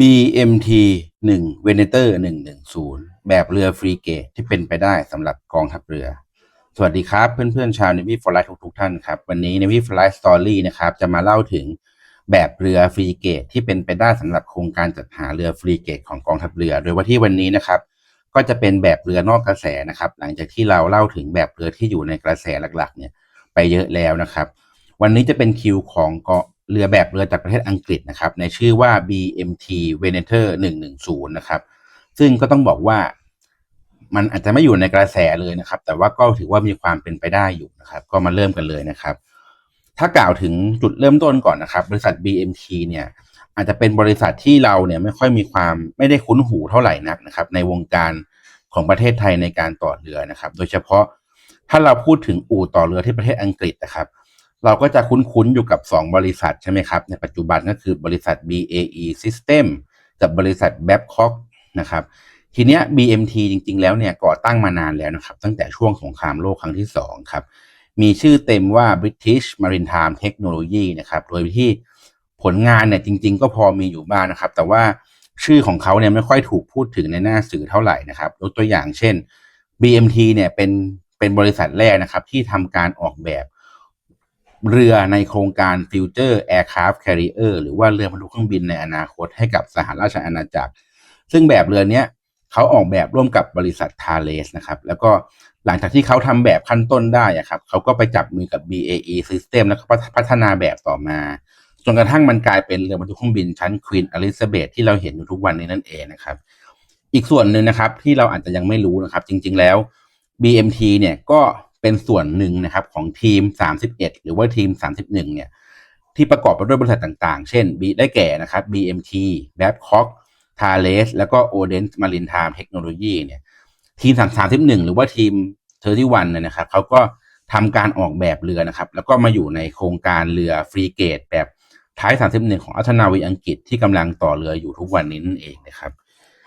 BMT 1 Venator 110 แบบเรือฟรีเกตที่เป็นไปได้สำหรับกองทัพเรือ สวัสดีครับเพื่อนๆชาว Navy for Life ทุกๆท่านครับ วันนี้ Navy for Life Story นะครับจะมาเล่าถึงแบบเรือฟรีเกตที่เป็นไปได้สำหรับโครงการจัดหาเรือฟรีเกตของกองทัพเรือ โดยว่าที่วันนี้นะครับก็จะเป็นแบบเรือนอกกระแสนะครับ หลังจากที่เราเล่าถึงแบบเรือที่อยู่ในกระแสหลักๆ เนี่ยไปเยอะแล้วนะครับ วันนี้จะเป็นคิวของเกาะ เรือแบบเรือจากประเทศอังกฤษนะครับ ในชื่อว่า BMT Venator 110 นะครับ ซึ่งก็ต้องบอกว่ามันอาจจะไม่อยู่ในกระแสเลยนะครับ แต่ว่าก็ถือว่ามีความเป็นไปได้อยู่นะครับ ก็มาเริ่มกันเลยนะครับ ถ้ากล่าวถึงจุดเริ่มต้นก่อนนะครับ บริษัท BMT เนี่ย อาจจะเป็นบริษัทที่เราเนี่ยไม่ค่อยมีความไม่ได้คุ้นหูเท่าไหร่นักนะครับ ในวงการของประเทศไทยในการต่อเรือนะครับ โดยเฉพาะถ้าเราพูดถึงอู่ต่อเรือที่ประเทศอังกฤษนะครับ เราก็จะคุ้นๆอยู่กับ 2 บริษัทใช่ไหมครับ ในปัจจุบันก็คือบริษัท BAE System กับบริษัท Babcock นะครับ ทีเนี้ย BMT จริงๆ แล้วเนี่ยก่อตั้งมานานแล้วนะครับ ตั้งแต่ช่วงสงครามโลกครั้งที่ 2 ครับ มีชื่อเต็มว่า British Maritime Technology นะครับโดยที่ผลงานเนี่ยจริง ๆ ก็พอมีอยู่บ้างนะครับ แต่ว่าชื่อของเขาเนี่ยไม่ค่อยถูกพูดถึงในหน้าสื่อเท่าไหร่นะครับยกตัวอย่างเช่น BMT เนี่ยเป็นเป็นบริษัทแรกนะครับที่ทำการออกแบบ เรือในโครงการ Future Aircraft Carrier หรือว่าเรือบรรทุกเครื่องบินในอนาคตให้กับสหราชอาณาจักร ซึ่งแบบเรือเนี้ยเขาออกแบบร่วมกับบริษัททาเลสนะครับ แล้วก็หลังจากที่เขาทำแบบขั้นต้นได้อะครับเขาก็ไปจับมือกับ BAE System แล้วก็พัฒนาแบบต่อมาจนกระทั่งมันกลายเป็นเรือบรรทุกเครื่องบินชั้น Queen Elizabeth ที่เราเห็นอยู่ทุกวันนี้นั่นเองนะครับ อีกส่วนหนึ่งนะครับที่เราอาจจะยังไม่รู้นะครับ จริง ๆแล้ว BMT เนี่ยก็ เป็นส่วนหนึ่งนะครับของทีม 31 หรือว่าทีม 31 เนี่ยที่ประกอบไปด้วยบริษัทต่างๆ เช่น B ได้แก่นะครับ BMT Babcock Thales แล้วก็ Odense Marin Time Technology เนี่ยทีม 31 หรือว่าทีม 31เนี่ยนะครับเขาก็ทำการออกแบบเรือนะครับ แล้วก็มาอยู่ในโครงการเรือฟรีเกตแบบท้าย 31 ของอัธนาวีอังกฤษที่กำลังต่อเรืออยู่ทุกวันนี้นั่นเองนะครับ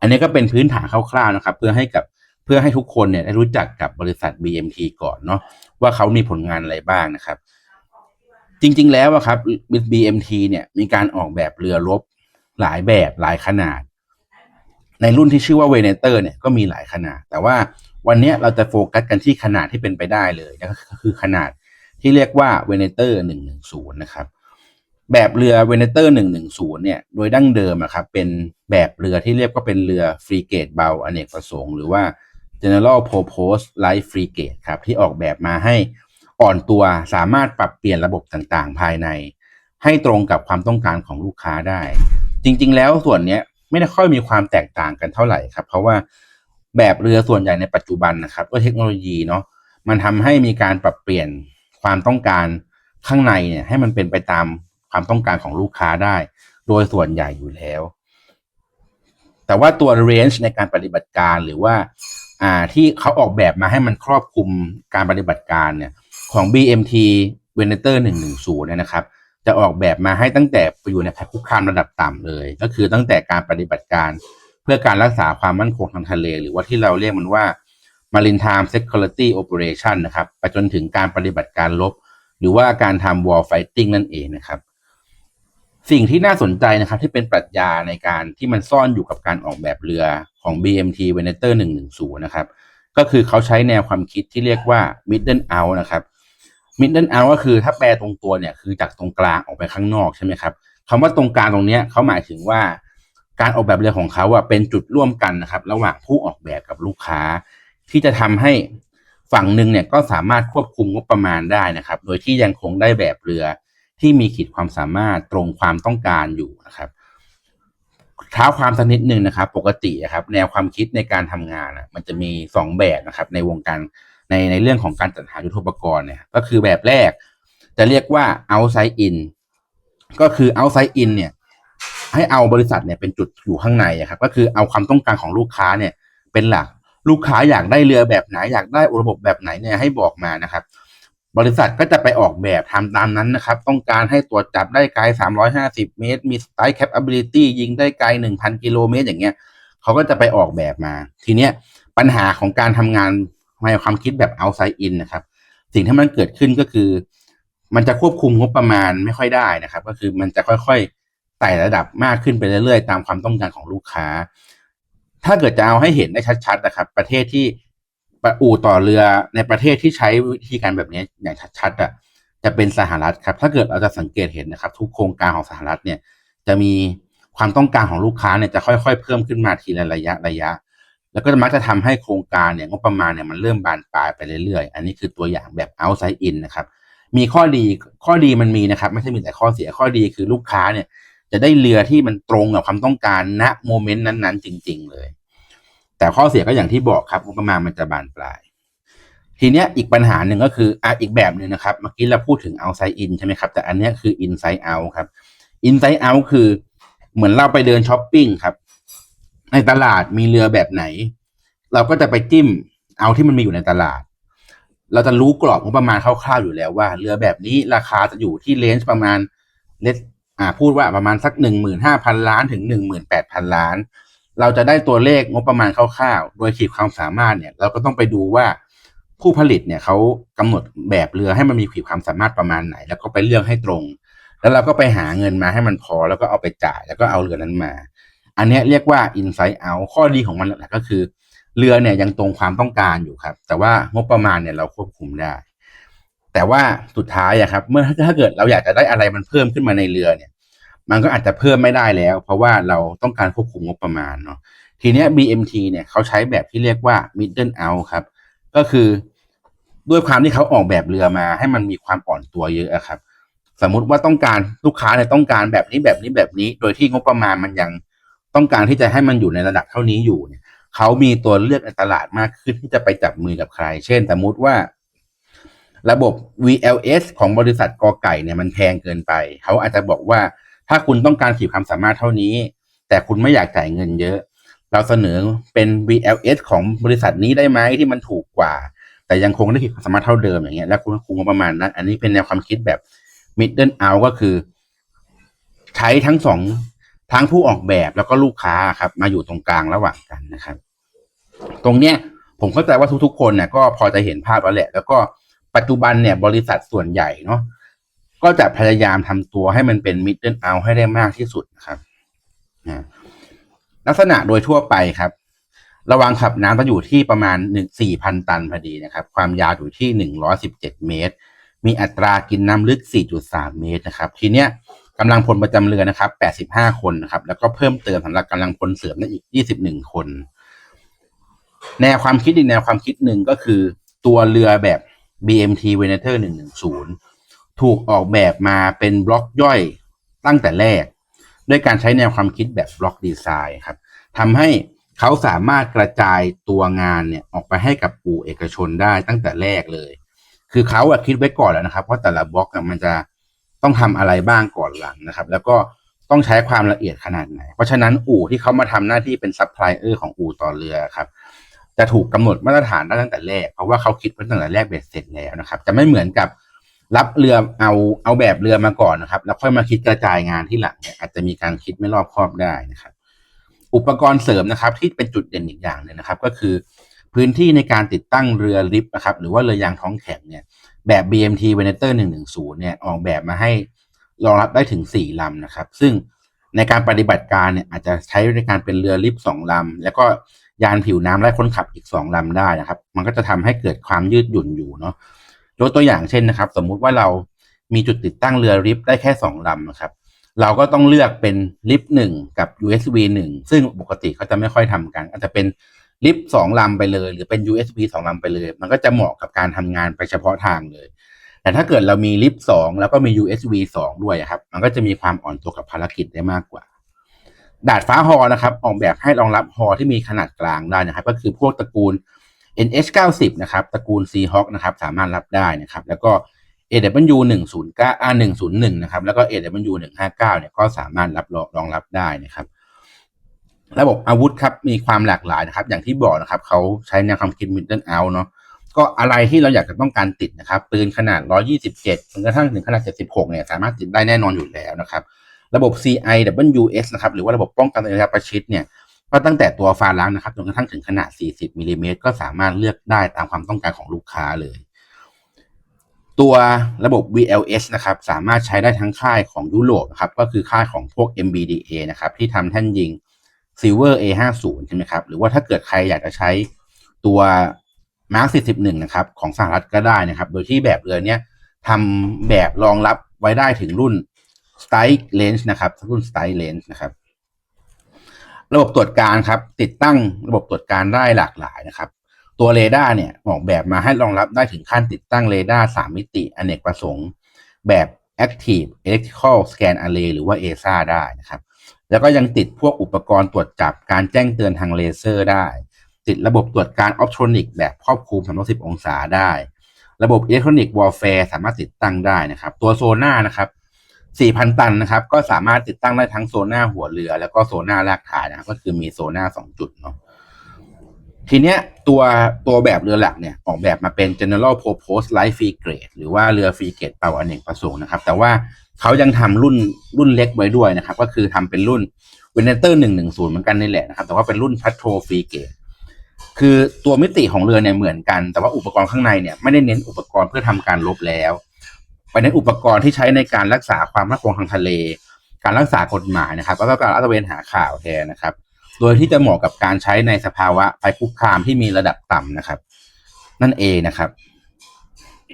อันนี้ก็เป็นพื้นฐานคร่าวๆนะครับ เพื่อให้กับ เพื่อให้ทุกคนเนี่ยได้รู้จักกับบริษัท BMT ก่อนเนาะว่าเขามีผลงานอะไรบ้างนะครับ จริง ๆ แล้วอะครับ BMT เนี่ยมีการออกแบบเรือรบหลายแบบหลายขนาด ในรุ่นที่ชื่อว่าเวเนเตอร์เนี่ยก็มีหลายขนาด แต่ว่าวันนี้เราจะโฟกัสกันที่ขนาดที่เป็นไปได้เลยก็คือขนาดที่เรียกว่าเวเนเตอร์110นะครับ แบบเรือเวเนเตอร์110เนี่ยโดยดั้งเดิมนะครับเป็นแบบเรือที่เรียกว่าเป็นเรือฟรีเกตเบาอเนกประสงค์หรือว่า General Purpose Light Frigate ครับที่ออกแบบมาให้อ่อนตัวสามารถปรับเปลี่ยนระบบต่างๆ ภายใน ให้ตรงกับความต้องการของลูกค้าได้ จริงๆ แล้วส่วนนี้ไม่ได้ค่อยมีความแตกต่างกันเท่าไหร่ครับ เพราะว่าแบบเรือส่วนใหญ่ในปัจจุบันนะครับก็เทคโนโลยีเนาะมันทำให้มีการปรับเปลี่ยนความต้องการข้างในเนี่ยให้มันเป็นไปตามความต้องการของลูกค้าได้ โดยส่วนใหญ่อยู่แล้ว แต่ว่าตัว range ในการปฏิบัติการหรือว่า อ่าที่เขาออกแบบมาให้มันครอบคลุมการปฏิบัติการเนี่ยของ BMT Venator 110เนี่ยนะครับ จะออกแบบมาให้ตั้งแต่ไปอยู่ในภัยคุกคามระดับต่ำเลย ก็คือตั้งแต่การปฏิบัติการ เพื่อการรักษาความมั่นคงทางทะเล หรือว่าที่เราเรียกมันว่า Maritime Security Operation นะครับไปจนถึงการปฏิบัติการลบ หรือว่าการทำ war fighting นั่นเองนะครับ สิ่งที่น่าสนใจนะครับที่เป็นปรัชญาในการที่มันซ่อนอยู่กับการออกแบบเรือของ BMT Venator 110 นะครับ ก็คือเขาใช้แนวความคิดที่เรียกว่า middle out นะครับ middle out ก็คือถ้าแปลตรงตัวเนี่ยคือจากตรงกลางออกไปข้างนอกใช่ไหมครับคำว่าตรงกลางตรงนี้เขาหมายถึงว่า การออกแบบเรือของเขาอะเป็นจุดร่วมกันนะครับ ระหว่างผู้ออกแบบกับลูกค้า ที่จะทำให้ฝั่งหนึ่งเนี่ยก็สามารถควบคุมงบประมาณได้นะครับ โดยที่ยังคงได้แบบเรือ ที่มีขีดความสามารถตรงความต้องการอยู่นะครับเท้าความสักนิดหนึ่งนะครับ ปกติครับแนวความคิดในการทำงานอะ มันจะมีสองแบบนะครับ ในวงการในในเรื่องของการจัดหายุทธปกรณ์เนี่ย ก็คือแบบแรก จะเรียกว่า outside in ก็คือ outside in เนี่ย ให้เอาบริษัทเนี่ยเป็นจุดอยู่ข้างในครับ ก็คือเอาความต้องการของลูกค้าเนี่ย เป็นหลักลูกค้าอยากได้เรือแบบไหนอยากได้ระบบแบบไหนเนี่ยให้บอกมานะครับ บริษัทก็จะไปออกแบบทำตามนั้นนะครับ ต้องการให้ตรวจจับได้ไกล 350 เมตร มี strike capability ยิงได้ไกล 1,000 กิโลเมตร อย่างเงี้ยเขาก็จะไปออกแบบมา ทีเนี้ยปัญหาของการทำงานในความคิดแบบ outside in นะครับ สิ่งที่มันเกิดขึ้นก็คือ มันจะควบคุมงบประมาณไม่ค่อยได้นะครับ ก็คือมันจะค่อยๆไต่ระดับมากขึ้นไปเรื่อยๆ ตามความต้องการของลูกค้า ถ้าเกิดจะเอาให้เห็นได้ชัดๆนะครับ ประเทศที่ อู่ต่อเรือในประเทศที่ใช้วิธีการแบบนี้อย่างชัดๆอะจะเป็นสหรัฐครับ ถ้าเกิดเราจะสังเกตเห็นนะครับ ทุกโครงการของสหรัฐเนี่ย จะมีความต้องการของลูกค้าเนี่ยจะค่อยๆ เพิ่มขึ้นมาทีละระยะระยะ แล้วก็มักจะทำให้โครงการเนี่ยงบประมาณเนี่ยมันเริ่มบานปลายไปเรื่อยๆ อันนี้คือตัวอย่างแบบ outside in นะครับ มีข้อดีข้อดีมันมีนะครับ ไม่ใช่มีแต่ข้อเสียข้อดีคือลูกค้าเนี่ย จะได้เรือที่มันตรงกับความต้องการณโมเมนต์นั้นๆ จริง ๆ เลย แต่ข้อเสียก็อย่างที่บอกครับงบประมาณมันจะบานปลาย ทีเนี้ยอีกปัญหาหนึ่งก็คืออะอีกแบบหนึ่งนะครับ เมื่อกี้เราพูดถึง outside in ใช่ไหมครับ แต่อันนี้คือ inside out ครับ inside out คือเหมือนเราไปเดินช้อปปิ้งครับ ในตลาดมีเรือแบบไหน เราก็จะไปจิ้มเอาที่มันมีอยู่ในตลาด เราจะรู้กรอบงบประมาณคร่าวๆอยู่แล้วว่า เรือแบบนี้ราคาจะอยู่ที่เลนจ์ประมาณเลสอ่าพูดว่าประมาณสักหนึ่งหมื่นห้าพันล้านถึงหนึ่งหมื่นแปดพันล้าน เราจะได้ตัวเลขงบประมาณคร่าวๆ โดยขีดความสามารถเนี่ย เราก็ต้องไปดูว่าผู้ผลิตเนี่ยเขากำหนดแบบเรือให้มันมีขีดความสามารถประมาณไหน แล้วก็ไปเลือกให้ตรง แล้วเราก็ไปหาเงินมาให้มันพอแล้วก็เอาไปจ่ายแล้วก็เอาเรือนั้นมา อันนี้เรียกว่า inside out ข้อดีของมันหลักๆก็คือ เรือเนี่ยยังตรงความต้องการอยู่ครับ แต่ว่างบประมาณเนี่ยเราควบคุมได้ แต่ว่าสุดท้ายอะครับ เมื่อถ้าเกิดเราอยากจะได้อะไรมันเพิ่มขึ้นมาในเรือเนี่ย มันก็อาจจะเพิ่มไม่ได้แล้ว เพราะว่าเราต้องการควบคุมงบประมาณเนาะทีเนี้ย BMT เนี่ยเขาใช้แบบที่เรียกว่า middle out ครับ ก็คือด้วยความที่เขาออกแบบเรือมาให้มันมีความอ่อนตัวเยอะครับ สมมุติว่าต้องการลูกค้าเนี่ยต้องการแบบนี้แบบนี้แบบนี้ โดยที่งบประมาณมันยังต้องการที่จะให้มันอยู่ในระดับเท่านี้อยู่เนี่ยเขามีตัวเลือกในตลาดมากขึ้นที่จะไปจับมือกับใคร เช่น สมมุติว่า ระบบ VLS ของบริษัทกอไก่เนี่ยมันแพงเกินไป เขาอาจจะบอกว่า ถ้าคุณต้องการขีดความสามารถเท่านี้ แต่คุณไม่อยากจ่ายเงินเยอะ เราเสนอเป็น VLS ของบริษัทนี้ได้ไหมที่มันถูกกว่า แต่ยังคงได้ขีดความสามารถเท่าเดิมอย่างเงี้ยแล้วคุณคุมประมาณนั้น อันนี้เป็นแนวความคิดแบบ middle out ก็คือ ใช้ทั้งสองทั้งผู้ออกแบบแล้วก็ลูกค้าครับ มาอยู่ตรงกลางระหว่างกันนะครับ ตรงเนี้ยผมเข้าใจว่าทุกๆ คนเนี่ยก็พอจะเห็นภาพแล้วแหละ แล้วก็ปัจจุบันเนี่ยบริษัทส่วนใหญ่เนาะ ก็จะพยายามทำตัวให้มันเป็น middle out ให้ได้มากที่สุดนะครับนะลักษณะโดยทั่วไปครับ ระวังขับน้ำจะอยู่ที่ประมาณหนึ่งสี่พันตันพอดีนะครับ ความยาวอยู่ที่หนึ่งร้อยสิบเจ็ดเมตร มีอัตรากินน้ำลึก4.3เมตรนะครับ ทีเนี้ยกำลังพลประจำเรือนะครับ85คนนะครับ แล้วก็เพิ่มเติมสำหรับกำลังพลเสริมได้อีก21คน แนวความคิดอีกแนวความคิดหนึ่งก็คือ ตัวเรือแบบ BMT Venator 110 ถูกออกแบบมาเป็นบล็อกย่อยตั้งแต่แรก ด้วยการใช้แนวความคิดแบบบล็อกดีไซน์ครับทำให้เขาสามารถกระจายตัวงานเนี่ยออกไปให้กับอู่เอกชนได้ตั้งแต่แรกเลย คือเขาอะคิดไว้ก่อนแล้วนะครับว่าแต่ละบล็อกมันจะต้องทำอะไรบ้างก่อนหลังนะครับ แล้วก็ต้องใช้ความละเอียดขนาดไหน เพราะฉะนั้นอู่ที่เขามาทำหน้าที่เป็นซัพพลายเออร์ของอู่ต่อเรือครับ จะถูกกำหนดมาตรฐานได้ตั้งแต่แรก เพราะว่าเขาคิดไว้ตั้งแต่แรกเบ็ดเสร็จแล้วนะครับ จะไม่เหมือนกับ รับเรือเอาเอาแบบเรือมาก่อนนะครับ แล้วค่อยมาคิดกระจายงานที่หลังเนี่ยอาจจะมีการคิดไม่รอบคอบได้นะครับ อุปกรณ์เสริมนะครับ ที่เป็นจุดเด่นอีกอย่างหนึงนะครับ ก็คือพื้นที่ในการติดตั้งเรือลิฟต์นะครับหรือว่าเรือยางท้องแข็งเนี่ยแบบ BMT Venator 110 เนี่ยออกแบบมาให้รองรับได้ถึง 4 ลำนะครับ ซึ่งในการปฏิบัติการเนี่ยอาจจะใช้ในการเป็นเรือลิฟต์2ลำ แล้วก็ยานผิวน้ำและคนขับอีก 2 ลำได้นะครับ มันก็จะทำให้เกิดความยืดหยุ่นอยู่เนาะ ยกตัวอย่างเช่นนะครับ สมมุติว่าเรามีจุดติดตั้งเรือลิฟต์ได้แค่2ลำนะครับ เราก็ต้องเลือกเป็นลิฟต์หนึ่งกับ USB หนึ่งซึ่งปกติเขาจะไม่ค่อยทำกัน อาจจะเป็นลิฟต์สองลำไปเลย หรือเป็น USB สองลำไปเลย มันก็จะเหมาะกับการทำงานไปเฉพาะทางเลย แต่ถ้าเกิดเรามีลิฟต์สองแล้วก็มี USB สองด้วยครับ มันก็จะมีความอ่อนตัวกับภารกิจได้มากกว่า ดาดฟ้าฮอนะครับ ออกแบบให้รองรับฮอที่มีขนาดกลางได้นะครับ ก็คือพวกตระกูล NH90 นะครับตระกูล Seahawk นะครับสามารถรับได้นะครับ แล้วก็ AW 109 R 101นะครับแล้วก็ AW 159เนี่ยก็สามารถรับรองรับได้นะครับระบบอาวุธครับมีความหลากหลายนะครับ อย่างที่บอกนะครับเขาใช้แนวความคิด middle out เนาะก็อะไรที่เราอยากจะต้องการติดนะครับ ปืนขนาด 127จนกระทั่งถึงขนาด 76 เนี่ย สามารถติดได้แน่นอนอยู่แล้วนะครับ ระบบ CIWS นะครับ หรือว่าระบบป้องกันระยะประชิดเนี่ย ก็ตั้งแต่ตัวฟาลังนะครับจนกระทั่งถึงขนาด 40มิลลิเมตรก็สามารถเลือกได้ตามความต้องการของลูกค้าเลย ตัวระบบ VLS นะครับสามารถใช้ได้ทั้งค่ายของยุโรปนะครับก็คือค่ายของพวก MBDA นะครับที่ทำแท่นยิง Silver A50 ใช่ไหมครับหรือว่าถ้าเกิดใครอยากจะใช้ตัว Mark 41นะครับของสหรัฐก็ได้นะครับ โดยที่แบบเรือเนี้ยทำแบบรองรับไว้ได้ถึงรุ่น Strike Range นะครับรุ่น Strike Range นะครับ ระบบตรวจการครับ ติดตั้งระบบตรวจการได้หลากหลายนะครับ ตัวเรดาร์เนี่ยออกแบบมาให้รองรับได้ถึงขั้นติดตั้งเรดาร์สามมิติอเนกประสงค์ แบบ Active Electrical Scan Array หรือว่า ESA ได้นะครับ แล้วก็ยังติดพวกอุปกรณ์ตรวจจับการแจ้งเตือนทางเลเซอร์ได้ ติดระบบตรวจการออปทรอนิกแบบครอบคลุม360องศาได้ ระบบอิเล็กทรอนิกส์วอลแฟร์สามารถติดตั้งได้นะครับ ตัวโซน่านะครับ 4,000 ตันนะครับ ก็สามารถติดตั้งได้ทั้งโซน่าหัวเรือ แล้วก็โซน่าลากถ่ายนะก็คือมีโซน่า2จุดเนาะทีเนี้ยตัวตัวแบบเรือหลักเนี่ยออกแบบมาเป็น general purpose light frigate หรือว่าเรือฟรีเกตเป่าอเนกประสงค์นะครับ แต่ว่าเขายังทำรุ่นรุ่นเล็กไว้ด้วยนะครับ ก็คือทำเป็นรุ่น v e n a t o r 110 เหมือนกันนี่แหละนะครับ แต่ว่าเป็นรุ่น patrol frigate คือตัวมิติของเรือเนี่ยเหมือนกัน แต่ว่าอุปกรณ์ข้างในเนี่ยไม่ได้เน้นอุปกรณ์เพื่อทำการรบแล้ว ไปเน้นอุปกรณ์ที่ใช้ในการรักษาความมั่นคงทางทะเล การรักษากฎหมายนะครับแล้วก็การลาดตระเวนหาข่าวแทนนะครับ โดยที่จะเหมาะกับการใช้ในสภาวะภัยคุกคามที่มีระดับต่ำนะครับ นั่นเองนะครับ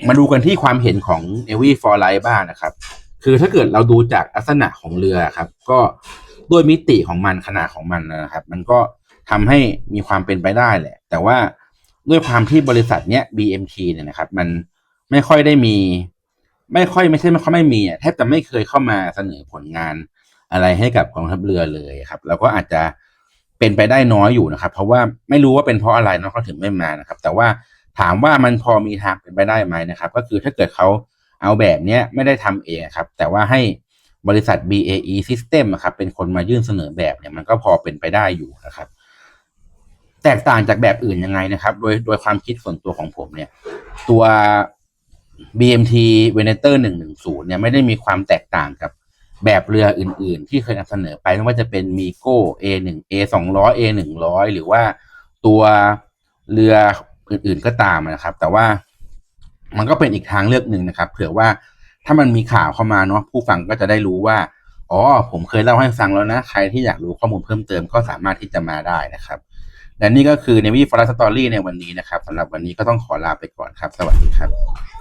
มาดูกันที่ความเห็นของ n อวี่ฟอร์ไลบ้างนะครับ คือถ้าเกิดเราดูจากลักษณะของเรือครับ ก็ด้วยมิติของมันขนาดของมันนะครับ มันก็ทำให้มีความเป็นไปได้แหละ แต่ว่าด้วยความที่บริษัทเนี้ย BMT เนี่ยนะครับ มันไม่ค่อยได้มี ไม่ค่อยไม่ใช่ไม่ค่อยไม่มีอะแทบจะไม่เคยเข้ามาเสนอผลงานอะไรให้กับกองทัพเรือเลยครับแล้วก็อาจจะเป็นไปได้น้อยอยู่นะครับ เพราะว่าไม่รู้ว่าเป็นเพราะอะไรเนาะเขาถึงไม่มานะครับ แต่ว่าถามว่ามันพอมีทางเป็นไปได้ไหมนะครับ ก็คือถ้าเกิดเขาเอาแบบเนี้ยไม่ได้ทำเองครับ แต่ว่าให้บริษัท BAE System อะครับเป็นคนมายื่นเสนอแบบเนี่ยมันก็พอเป็นไปได้อยู่นะครับ แตกต่างจากแบบอื่นยังไงนะครับ โดยโดยความคิดส่วนตัวของผมเนี่ย ตัว BMT Venator 110เนี่ยไม่ได้มีความแตกต่างกับแบบเรืออื่นๆ ที่เคยนำเสนอไปไม่ว่าจะเป็น Migo A1 A200 A100 หรือว่าตัวเรืออื่นๆก็ตามนะครับ แต่ว่ามันก็เป็นอีกทางเลือกหนึ่งนะครับ เผื่อว่าถ้ามันมีข่าวเข้ามาเนาะผู้ฟังก็จะได้รู้ว่าอ๋อผมเคยเล่าให้ฟังแล้วนะ ใครที่อยากรู้ข้อมูลเพิ่มเติมก็สามารถที่จะมาได้นะครับ และนี่ก็คือในวิฟอร์สตอรี่ในวันนี้นะครับสำหรับวันนี้ก็ต้องขอลาไปก่อนครับ สวัสดีครับ